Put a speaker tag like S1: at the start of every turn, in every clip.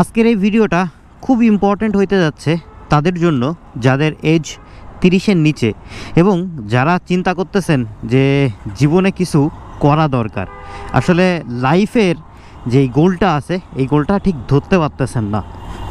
S1: আজকের এই ভিডিওটা খুব ইম্পর্ট্যান্ট হইতে যাচ্ছে তাদের জন্য যাদের এজ তিরিশের নিচে এবং যারা চিন্তা করতেছেন যে জীবনে কিছু করা দরকার। আসলে লাইফের যেই গোলটা আছে, এই গোলটা ঠিক ধরতে পারতেছেন না।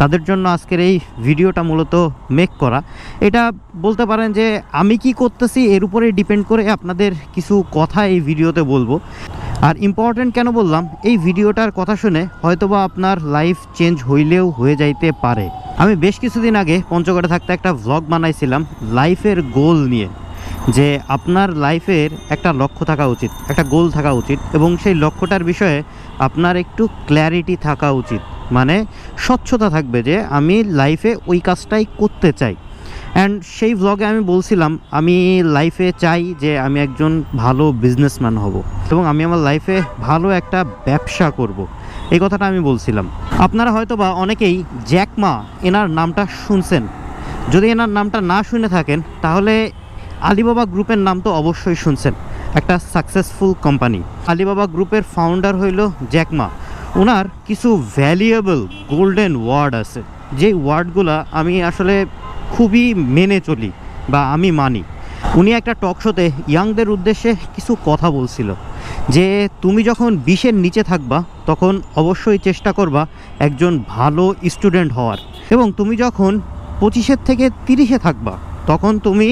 S1: তাদের জন্য আজকের এই ভিডিওটা মূলত মেক করা। এটা বলতে পারেন যে আমি কি করতেছি এর উপরে ডিপেন্ড করে আপনাদের কিছু কথা এই ভিডিওতে বলব। আর ইম্পর্ট্যান্ট কেন বললাম, এই ভিডিওটার কথা শুনে হয়তোবা আপনার লাইফ চেঞ্জ হইলেও হয়ে যাইতে পারে। আমি বেশ কিছুদিন আগে পঞ্চগড়ে থাকতে একটা ভ্লগ বানাইছিলাম লাইফের গোল নিয়ে, যে আপনার লাইফের একটা লক্ষ্য থাকা উচিত, একটা গোল থাকা উচিত এবং সেই লক্ষ্যটার বিষয়ে আপনার একটু ক্ল্যারিটি থাকা উচিত। মানে স্বচ্ছতা থাকবে যে আমি লাইফে ওই কাজটাই করতে চাই। অ্যান্ড সেই ভ্লগে আমি বলছিলাম, আমি লাইফে চাই যে আমি একজন ভালো বিজনেসম্যান হব এবং আমি আমার লাইফে ভালো একটা ব্যবসা করব। এই কথাটা আমি বলছিলাম। আপনারা হয়তো বা অনেকেই জ্যাকমা এনার নামটা শুনছেন। যদি এনার নামটা না শুনে থাকেন, তাহলে আলিবাবা গ্রুপের নাম তো অবশ্যই শুনছেন। একটা সাকসেসফুল কোম্পানি আলিবাবা গ্রুপের ফাউন্ডার হইল জ্যাকমা ওনার কিছু ভ্যালুয়েবল গোল্ডেন ওয়ার্ড আছে। যেই ওয়ার্ডগুলো আমি আসলে খুবই মেনে চলি বা আমি মানি। উনি একটা টক শোতে ইয়াংদের উদ্দেশ্যে কিছু কথা বলছিল, যে তুমি যখন বিশের নিচে থাকবা, তখন অবশ্যই চেষ্টা করবা একজন ভালো স্টুডেন্ট হওয়ার। এবং তুমি যখন পঁচিশের থেকে তিরিশে থাকবা, তখন তুমি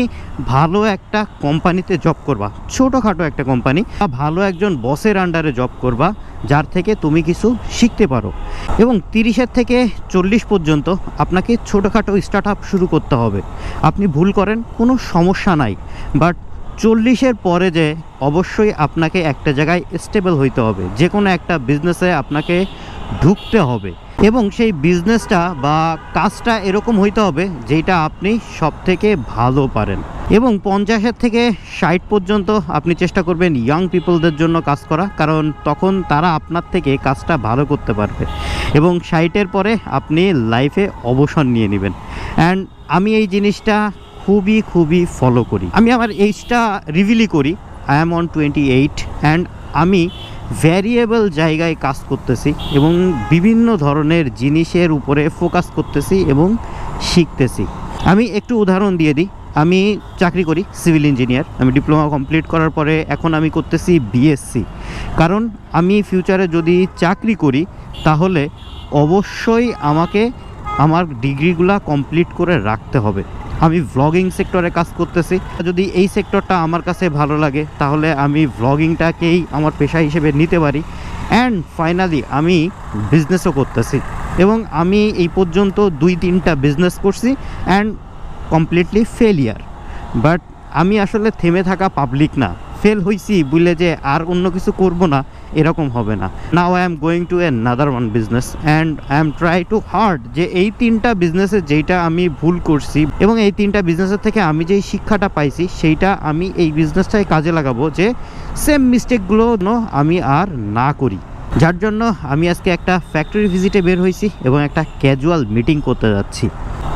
S1: ভালো একটা কোম্পানিতে জব করবা। ছোটোখাটো একটা কোম্পানি বা ভালো একজন বসের আন্ডারে জব করবা যার থেকে তুমি কিছু শিখতে পারো। এবং তিরিশের থেকে চল্লিশ পর্যন্ত আপনাকে ছোটোখাটো স্টার্ট আপ শুরু করতে হবে। আপনি ভুল করেন, কোনো সমস্যা নাই। বাট চল্লিশের পরে যে অবশ্যই আপনাকে একটা জায়গায় স্টেবল হইতে হবে। যে কোনো একটা বিজনেসে আপনাকে ঢুকতে হবে। এবং সেই বিজনেসটা বা কাজটা এরকম হইতে হবে যেটা আপনি সব থেকে ভালো পারেন। এবং পঞ্চাশের থেকে ষাট পর্যন্ত আপনি চেষ্টা করবেন ইয়াং পিপলদের জন্য কাজ করা, কারণ তখন তারা আপনার থেকে কাজটা ভালো করতে পারবে। এবং ষাটের পরে আপনি লাইফে অবসর নিয়ে নেবেন। অ্যান্ড আমি এই জিনিসটা খুবই খুবই ফলো করি। আমি আমার এইজটা রিভিলি করি। I am on twenty eight and আমি ভ্যারিয়েবল জায়গায় কাজ করতেছি এবং বিভিন্ন ধরনের জিনিসের উপরে ফোকাস করতেছি এবং শিখতেছি। আমি একটু উদাহরণ দিয়ে দিই। আমি চাকরি করি সিভিল ইঞ্জিনিয়ার আমি ডিপ্লোমা কমপ্লিট করার পরে এখন আমি করতেছি বিএসসি কারণ আমি ফিউচারে যদি চাকরি করি, তাহলে অবশ্যই আমাকে আমার ডিগ্রিগুলা কমপ্লিট করে রাখতে হবে। আমি ভ্লগিং সেক্টরে কাজ করতেছি। যদি এই সেক্টরটা আমার কাছে ভালো লাগে, তাহলে আমি ভ্লগিংটাকেই আমার পেশা হিসেবে নিতে পারি। অ্যান্ড ফাইনালি আমি বিজনেসও করতেছি। এবং আমি এই পর্যন্ত দুই তিনটা বিজনেস করছি অ্যান্ড কমপ্লিটলি ফেলিয়ার বাট আমি আসলে থেমে থাকা পাবলিক না। ফেল হইছি বলে যে আর অন্য কিছু করব না, এরকম হবে না। Now I am going to another one business and I am try to hard যে এই তিনটা বিজনেসে যেইটা আমি ভুল করছি এবং এই তিনটা বিজনেসের থেকে আমি যেই শিক্ষাটা পাইছি, সেইটা আমি এই বিজনেসটাই কাজে লাগাবো যে সেম মিস্টেকগুলো আমি আর না করি। যার জন্য আমি আজকে একটা ফ্যাক্টরি ভিজিটে বের হয়েছি এবং একটা ক্যাজুয়াল মিটিং করতে যাচ্ছি।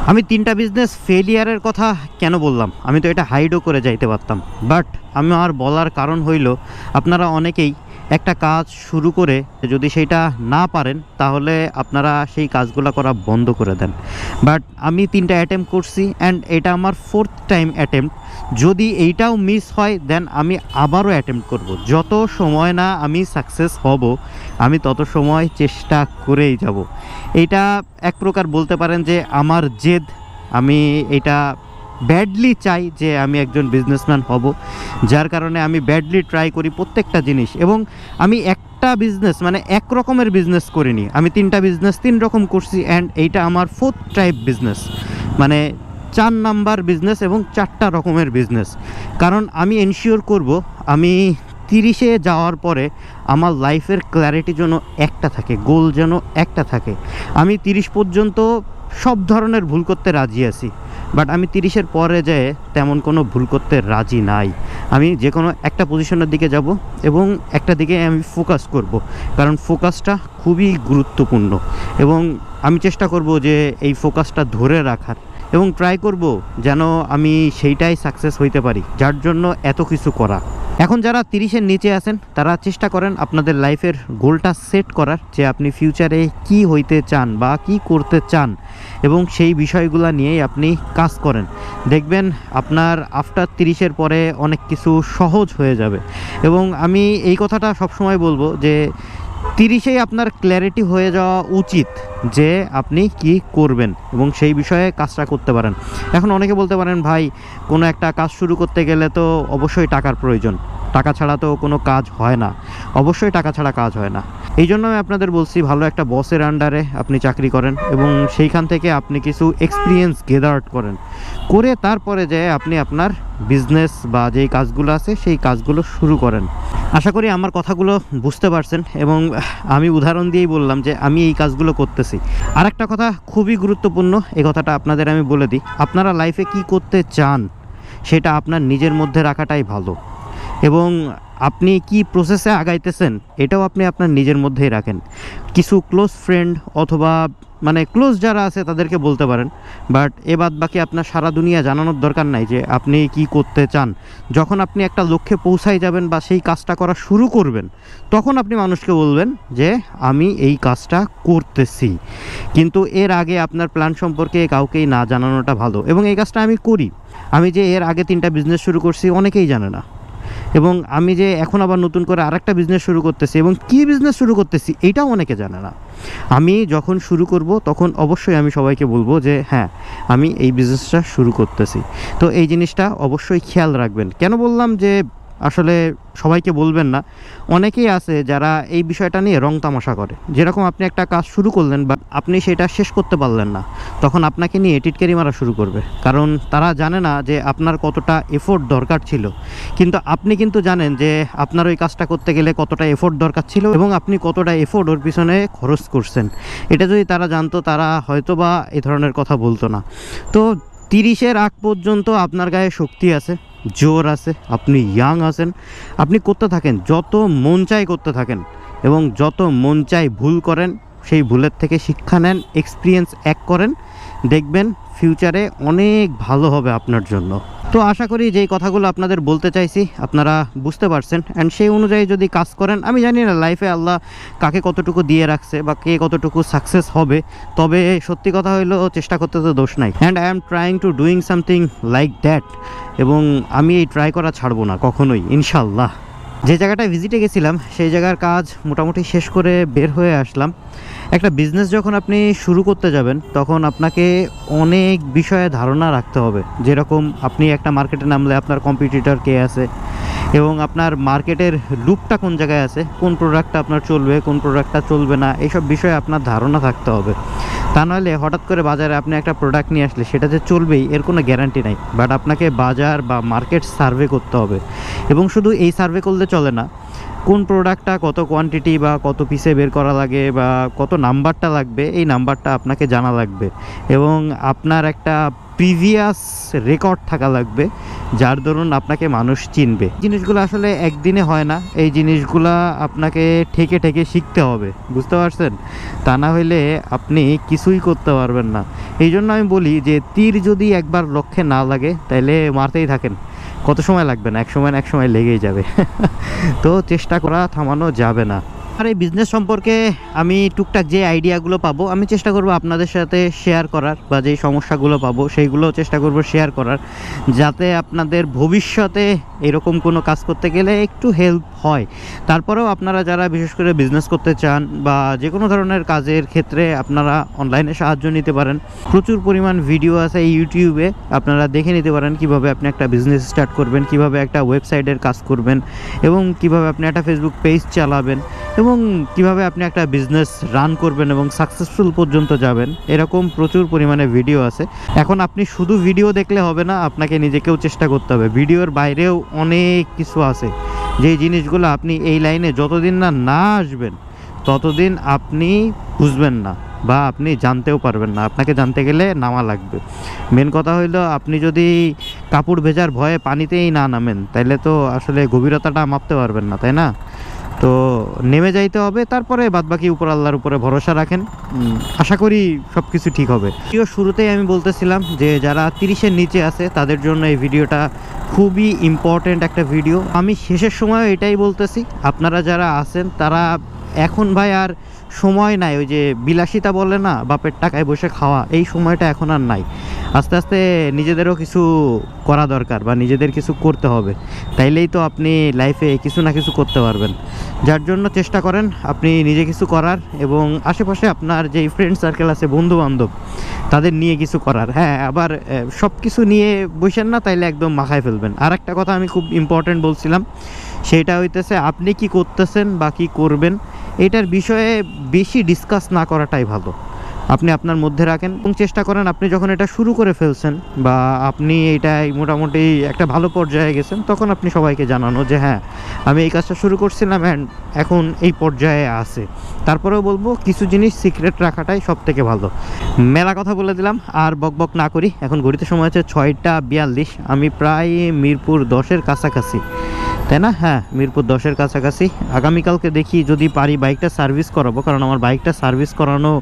S1: আমি তিনটা বিজনেস ফেলিয়ারের কথা কেন বললাম? আমি তো এটা হাইডও করে যাইতে পারতাম। বাট আমি আর বলার কারণ হইল, আপনারা অনেকেই একটা কাজ শুরু করে যদি সেইটা না পারেন, তাহলে আপনারা সেই কাজগুলো করা বন্ধ করে দেন। বাট আমি তিনটা অ্যাটেম্প করছি অ্যান্ড এটা আমার ফোর্থ টাইম অ্যাটেম্প যদি এইটাও মিস হয় দেন আমি আবারও অ্যাটেম্প করব। যত সময় না আমি সাকসেস হব, আমি তত সময় চেষ্টা করেই যাব। এটা এক প্রকার বলতে পারেন যে আমার জেদ। আমি এটা ব্যাডলি চাই যে আমি একজন বিজনেসম্যান হব, যার কারণে আমি ব্যাডলি ট্রাই করি প্রত্যেকটা জিনিস এবং আমি একটা বিজনেস মানে এক রকমের বিজনেস করিনি। আমি তিনটা বিজনেস তিন রকম করছি অ্যান্ড এইটা আমার ফোর্থ টাইপ বিজনেস মানে চার নাম্বার বিজনেস এবং চারটা রকমের বিজনেস কারণ আমি এনশিওর করব, আমি তিরিশে যাওয়ার পরে আমার লাইফের ক্ল্যারিটি যেন একটা থাকে গোল যেন একটা থাকে। আমি তিরিশ পর্যন্ত সব ধরনের ভুল করতে রাজি আছি। বাট আমি তিরিশের পরে যেয়ে তেমন কোনো ভুল করতে রাজি নাই। আমি যে কোনো একটা পজিশনের দিকে যাব এবং একটা দিকে আমি ফোকাস করব। কারণ ফোকাসটা খুবই গুরুত্বপূর্ণ। এবং আমি চেষ্টা করব যে এই ফোকাসটা ধরে রাখার। এবং ট্রাই করব যেন আমি সেইটাই সাকসেস হইতে পারি। যার জন্য এত কিছু করা। এখন যারা তিরিশের নিচে আছেন, তারা চেষ্টা করেন আপনাদের লাইফের গোলটা সেট করার যে আপনি ফিউচারে কি হইতে চান বা কি করতে চান এবং সেই বিষয়গুলো নিয়েই আপনি কাজ করেন। দেখবেন আপনার আফটার তিরিশের পরে অনেক কিছু সহজ হয়ে যাবে। এবং আমি এই কথাটা সবসময় বলব যে তিরিশেই আপনার ক্ল্যারিটি হয়ে যাওয়া উচিত যে আপনি কি করবেন এবং সেই বিষয়ে কাজটা করতে পারেন। এখন অনেকে বলতে পারেন, ভাই, কোনো একটা কাজ শুরু করতে গেলে তো অবশ্যই টাকার প্রয়োজন। টাকা ছাড়া তো কোনো কাজ হয় না। অবশ্যই টাকা ছাড়া কাজ হয় না। এই জন্য আমি আপনাদের বলছি, ভালো একটা বসের আন্ডারে আপনি চাকরি করেন এবং সেইখান থেকে আপনি কিছু এক্সপিরিয়েন্স গেদার করেন। করে তারপরে যে আপনি আপনার বিজনেস বা যেই কাজগুলো আছে, সেই কাজগুলো শুরু করেন। আশা করি আমার কথাগুলো বুঝতে পারছেন এবং আমি উদাহরণ দিয়েই বললাম যে আমি এই কাজগুলো করতেছি। আর একটা কথা খুবই গুরুত্বপূর্ণ এই কথাটা আপনাদের আমি বলে দিই। আপনারা লাইফে কি করতে চান, সেটা আপনার নিজের মধ্যে রাখাটাই ভালো। এবং আপনি কি প্রসেসে আগাইতেছেন, এটাও আপনি আপনার নিজের মধ্যেই রাখেন। কিছু ক্লোজ ফ্রেন্ড অথবা মানে ক্লোজ যারা আছে তাদেরকে বলতে পারেন বাট এ বাদ বাকি আপনার সারা দুনিয়া জানানোর দরকার নাই যে আপনি কি করতে চান। যখন আপনি একটা লক্ষ্যে পৌঁছাই যাবেন বা সেই কাজটা করা শুরু করবেন, তখন আপনি মানুষকে বলবেন যে, আমি এই কাজটা করতেছি। কিন্তু এর আগে আপনার প্ল্যান সম্পর্কে কাউকেই না জানানোটা ভালো এবং এই কাজটা আমি করি। আমি যে এর আগে তিনটা বিজনেস শুরু করছি, অনেকেই জানে না। এবং আমি যে এখন আবার নতুন করে আরেকটা বিজনেস শুরু করতেছি এবং কি বিজনেস শুরু করতেছি এটাও অনেকে জানে না। আমি যখন শুরু করব তখন অবশ্যই আমি সবাইকে বলব যে হ্যাঁ আমি এই বিজনেসটা শুরু করতেছি। তো এই জিনিসটা অবশ্যই খেয়াল রাখবেন। কেন বললাম যে আসলে সবাইকে বলবেন না। অনেকেই আছে যারা এই বিষয়টা নিয়ে রং তামাশা করে। যেরকম আপনি একটা কাজ শুরু করলেন বা আপনি সেটা শেষ করতে পারলেন না, তখন আপনাকে নিয়ে টিটকারি মারা শুরু করবে। কারণ তারা জানে না যে আপনার কতটা এফোর্ট দরকার ছিল। কিন্তু আপনি কিন্তু জানেন যে আপনার ওই কাজটা করতে গেলে কতটা এফোর্ট দরকার ছিল এবং আপনি কতটা এফোর্ট ওর পিছনে খরচ করছেন। এটা যদি তারা জানতো তারা হয়তো বা এই ধরনের কথা বলতো না। তো তিরিশের আগ পর্যন্ত আপনার গায়ে শক্তি আছে, জোর আছে, আপনি ইয়াং আছেন, আপনি করতে থাকেন, যত মন চাই করতে থাকেন এবং যত মন চাই ভুল করেন, সেই ভুলের থেকে শিক্ষা নেন এক্সপিরিয়েন্স এক করেন, দেখবেন ফিউচারে অনেক ভালো হবে আপনার জন্য। তো আশা করি যেই কথাগুলো আপনাদের বলতে চাইছি, আপনারা বুঝতে পারছেন। অ্যান্ড সেই অনুযায়ী যদি কাজ করেন, আমি জানি না লাইফে আল্লাহ কাকে কতটুকু দিয়ে রাখছে বা কে কতটুকু সাকসেস হবে, তবে সত্যি কথা হইল চেষ্টা করতে তো দোষ নাই। And I am trying to doing something like that এবং আমি এই ট্রাই করা ছাড়বো না কখনোই ইনশাল্লাহ যে জায়গাটায় ভিজিটে গেছিলাম, সেই জায়গার কাজ মোটামুটি শেষ করে বের হয়ে আসলাম। একটা বিজনেস যখন আপনি শুরু করতে যাবেন, তখন আপনাকে অনেক বিষয়ে ধারণা রাখতে হবে। যেরকম আপনি একটা মার্কেটে নামলে আপনার কম্পিটিটর কে আছে এবং আপনার মার্কেটের লুপটা কোন জায়গায় আছে? কোন প্রোডাক্টটা আপনার চলবে, কোন প্রোডাক্টটা চলবে না? এইসব বিষয়ে আপনার ধারণা থাকতে হবে। তা নাহলে হঠাৎ করে বাজারে আপনি একটা প্রোডাক্ট নিয়ে আসলে সেটা যে চলবেই, এর কোনো গ্যারান্টি নাই। বাট আপনাকে বাজার বা মার্কেট সার্ভে করতে হবে। এবং শুধু এই সার্ভে করলে চলে না, কোন প্রোডাক্টটা কত কোয়ান্টিটি বা কত পিসে বের করা লাগে বা কত নাম্বারটা লাগবে, এই নাম্বারটা আপনাকে জানা লাগবে। এবং আপনার একটা প্রিভিয়াস রেকর্ড থাকা লাগবে, যার দরুন আপনাকে মানুষ চিনবে। জিনিসগুলো আসলে একদিনে হয় না, এই জিনিসগুলা আপনাকে ঠেকে ঠেকে শিখতে হবে, বুঝতে পারছেন? তা না হইলে আপনি কিছুই করতে পারবেন না। এই জন্য আমি বলি যে, তীর যদি একবার লক্ষ্যে না লাগে তাহলে মারতেই থাকেন। কত সময় লাগবে না? এক সময় এক সময় লেগেই যাবে। তো চেষ্টা করা থামানো যাবে না। আর এই বিজনেস সম্পর্কে আমি টুকটাক যে আইডিয়াগুলো পাবো, আমি চেষ্টা করব আপনাদের সাথে শেয়ার করার বা যেই সমস্যাগুলো পাবো, সেইগুলো চেষ্টা করব শেয়ার করার, যাতে আপনাদের ভবিষ্যতে এরকম কোনো কাজ করতে গেলে একটু হেল্প হয়। তারপরেও আপনারা যারা বিশেষ করে বিজনেস করতে চান বা যে কোনো ধরনের কাজের ক্ষেত্রে আপনারা অনলাইনে সাহায্য নিতে পারেন, প্রচুর পরিমাণ ভিডিও আছে ইউটিউবে আপনারা দেখে নিতে পারেন কীভাবে আপনি একটা বিজনেস স্টার্ট করবেন, কীভাবে একটা ওয়েবসাইটের কাজ করবেন এবং কীভাবে আপনি একটা ফেসবুক পেজ চালাবেন। এবং কীভাবে আপনি একটা বিজনেস রান করবেন এবং সাকসেসফুল পর্যন্ত যাবেন, এরকম প্রচুর পরিমাণে ভিডিও আছে। এখন আপনি শুধু ভিডিও দেখলে হবে না, আপনাকে নিজেকেও চেষ্টা করতে হবে। ভিডিওর বাইরেও অনেক কিছু আছে। যেই জিনিসগুলো আপনি এই লাইনে যতদিন না না আসবেন, ততদিন আপনি বুঝবেন না বা আপনি জানতেও পারবেন না। আপনাকে জানতে গেলে নামা লাগবে। মেন কথা হইল, আপনি যদি কাপড় ভেজার ভয়ে পানিতেই না নামেন, তাইলে তো আসলে গভীরতাটা মাপতে পারবেন না, তাই না? তো নেমে যাইতে হবে তারপরে বাদবাকি উপর আল্লাহর উপরে ভরসা রাখেন। আশা করি সব কিছু ঠিক হবে। ভিডিও শুরুতেই আমি বলতেছিলাম যে যারা তিরিশের নিচে আছে তাদের জন্য এই ভিডিওটা খুবই ইম্পর্ট্যান্ট একটা ভিডিও। আমি শেষের সময় এটাই বলতেছি আপনারা যারা আছেন তারা এখন ভাই আর সময় নাই, ওই যে বিলাসিতা বলে না, বাপের টাকায় বসে খাওয়া, এই সময়টা এখন আর নাই। আস্তে আস্তে নিজেদেরও কিছু করা দরকার বা নিজেদের কিছু করতে হবে। তাইলেই তো আপনি লাইফে কিছু না কিছু করতে পারবেন। যার জন্য চেষ্টা করেন আপনি নিজে কিছু করার এবং আশেপাশে আপনার যেই ফ্রেন্ড সার্কেল আছে বন্ধু বান্ধব তাদের নিয়ে কিছু করার। হ্যাঁ আবার সব কিছু নিয়ে বসেন না, তাইলে একদম মাখায় ফেলবেন। আর একটা কথা আমি খুব ইম্পর্টেন্ট বলছিলাম সেটা হইতেছে আপনি কি করতেছেন বা কি করবেন, এটার বিষয়ে বেশি ডিসকাস না করাটাই ভালো। আপনি আপনার মধ্যে রাখেন এবং চেষ্টা করেন আপনি যখন এটা শুরু করে ফেলছেন বা আপনি এটাই মোটামুটি একটা ভালো পর্যায়ে গেছেন, তখন আপনি সবাইকে জানানো যে হ্যাঁ আমি এই কাজটা শুরু করছিলাম অ্যান্ড এখন এই পর্যায়ে আছে। তারপরেও বলব কিছু জিনিস সিক্রেট রাখাটাই সব থেকে ভালো। মেলা কথা বলে দিলাম, আর বক বক না করি। এখন ঘড়িতে সময় হচ্ছে ছয়টা বিয়াল্লিশ। আমি প্রায় মিরপুর দশের কাছাকাছি। তাই না? হ্যাঁ মিরপুর দশের কাছাকাছি। আগামীকালকে দেখি যদি পারি বাইকটা সার্ভিস করাবো, কারণ আমার বাইকটা সার্ভিস করানো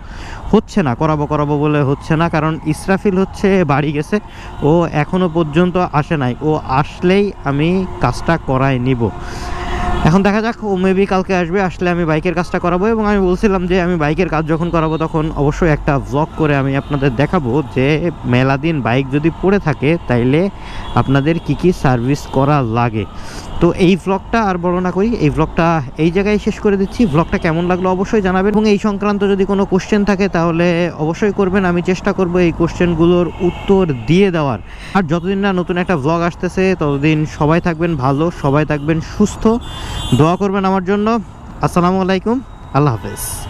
S1: হচ্ছে না, করাবো করাবো বলে হচ্ছে না, কারণ ইসরাফিল হচ্ছে, বাড়ি গেছে, ও এখনও পর্যন্ত আসে নাই, ও আসলেই আমি কাজটা করায় নিব। এখন দেখা যাক, ও মেবি কালকে আসবে, আসলে আমি বাইকের কাজটা করাবো, এবং আমি বলছিলাম যে আমি বাইকের কাজ যখন করাবো, তখন অবশ্যই একটা ভ্লগ করে আমি আপনাদের দেখাবো যে মেলা দিন বাইক যদি পড়ে থাকে, তাইলে আপনাদের কি কি সার্ভিস করা লাগে। তো এই ভ্লগটা আর বড় না করি এই ব্লগটা এই জায়গায় শেষ করে দিচ্ছি। ব্লগটা কেমন লাগল অবশ্যই জানাবেন। এবং এই সংক্রান্ত যদি কোনো কোশ্চেন থাকে, তাহলে অবশ্যই করবেন। আমি চেষ্টা করব এই কোশ্চেনগুলোর উত্তর দিয়ে দেওয়ার। আর যতদিন না নতুন একটা ব্লগ আসতেছে, ততদিন সবাই থাকবেন ভালো, সবাই থাকবেন সুস্থ। দোয়া করবেন আমার জন্য। আসসালামু আলাইকুম। আল্লাহ হাফেজ।